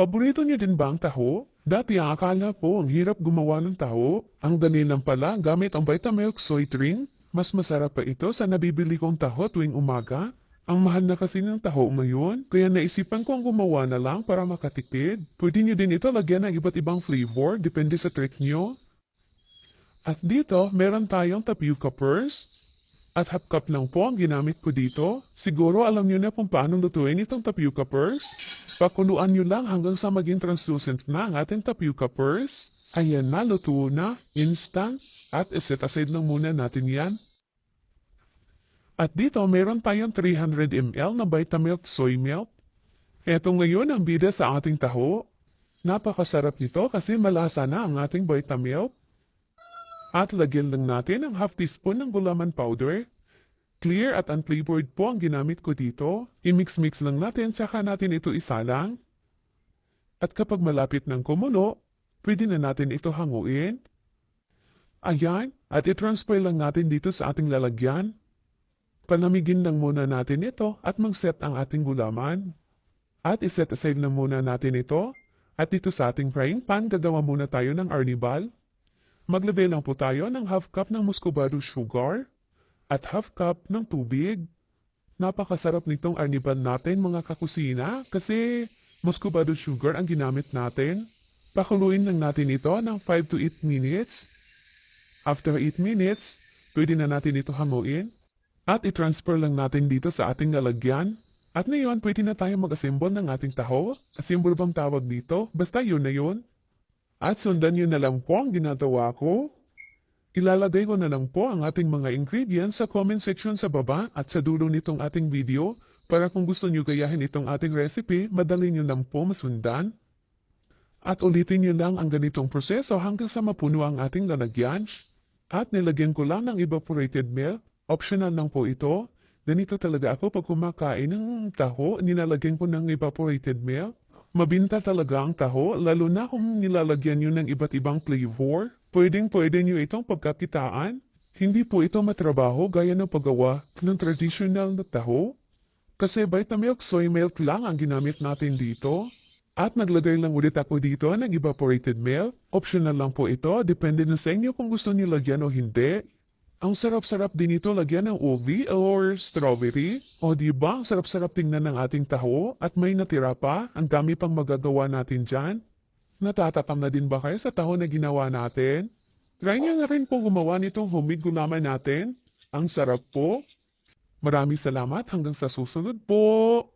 Paborito niyo din ba ang taho? Dati akala po ang hirap gumawa ng taho. Ang dali lang pala gamit ang Vitamilk Soy Drink. Mas masarap pa ito sa nabibili kong taho tuwing umaga. Ang mahal na kasi ng taho ngayon, kaya naisipan ko ang gumawa na lang para makatipid. Pwede niyo din ito lagyan ng iba't ibang flavor, depende sa trick niyo. At dito, meron tayong tapioca pearls. At cup lang po ang ginamit ko dito. Siguro alam niyo na kung paano lutuin itong tapioca pearls. Pakuluan niyo lang hanggang sa maging translucent na ang ating tapioca pearls. Ayan na, luto na, instant. At iset aside lang muna natin yan. At dito, meron tayong 300 ml na Vitamilk soy milk. Ito ngayon ang bida sa ating taho. Napakasarap nito kasi malasa na ang ating Vitamilk. At lagyan lang natin ang half teaspoon ng gulaman powder. Clear at unflavored po ang ginamit ko dito. I-mix-mix lang natin saka natin ito isalang. At kapag malapit ng kumulo, pwede na natin ito hanguin. Ayan, at i-transfer lang natin dito sa ating lalagyan. Panamigin lang muna natin ito at mag-set ang ating gulaman. At iset aside na muna natin ito. At dito sa ating frying pan, gagawa muna tayo ng arnibal. Maglagay lang po tayo ng half cup ng muscovado sugar at half cup ng tubig. Napakasarap nitong arnibal natin mga kakusina kasi muscovado sugar ang ginamit natin. Pakuluin lang natin ito ng 5 to 8 minutes. After 8 minutes, pwede na natin ito hanguin. At i-transfer lang natin dito sa ating lalagyan. At ngayon, pwede na tayo mag-assemble ng ating taho. Assemble bang tawag dito? Basta yun na yun. At sundan nyo na lang po ang ginagawa ko. Ilalagay ko na lang po ang ating mga ingredients sa comment section sa baba at sa dulo nitong ating video para kung gusto nyo gayahin itong ating recipe, madali nyo lang po masundan. At ulitin nyo lang ang ganitong proseso hanggang sa mapuno ang ating lalagyan. At nilagyan ko lang ng evaporated milk. Optional lang po ito. Ganito talaga ako pag kumakain ng taho, nilalagyan ko ng evaporated milk. Mabinta talaga ang taho, lalo na kung nilalagyan nyo ng iba't ibang flavor. Pwedeng pwede nyo itong pagkakitaan. Hindi po ito matrabaho gaya ng paggawa ng traditional na taho. Kasi Vitamilk soy milk lang ang ginamit natin dito. At naglagay lang ulit ako dito ng evaporated milk. Optional lang po ito, depende na sa inyo kung gusto niyo lagyan o hindi. Ang sarap-sarap din ito lagyan ng ubi or strawberry. O di ba, ang sarap-sarap tingnan ng ating taho at may natira pa, ang dami pang magagawa natin dyan. Natatakam na din ba kayo sa taho na ginawa natin? Try nyo na rin po gumawa nitong homemade gulaman natin. Ang sarap po. Maraming salamat hanggang sa susunod po.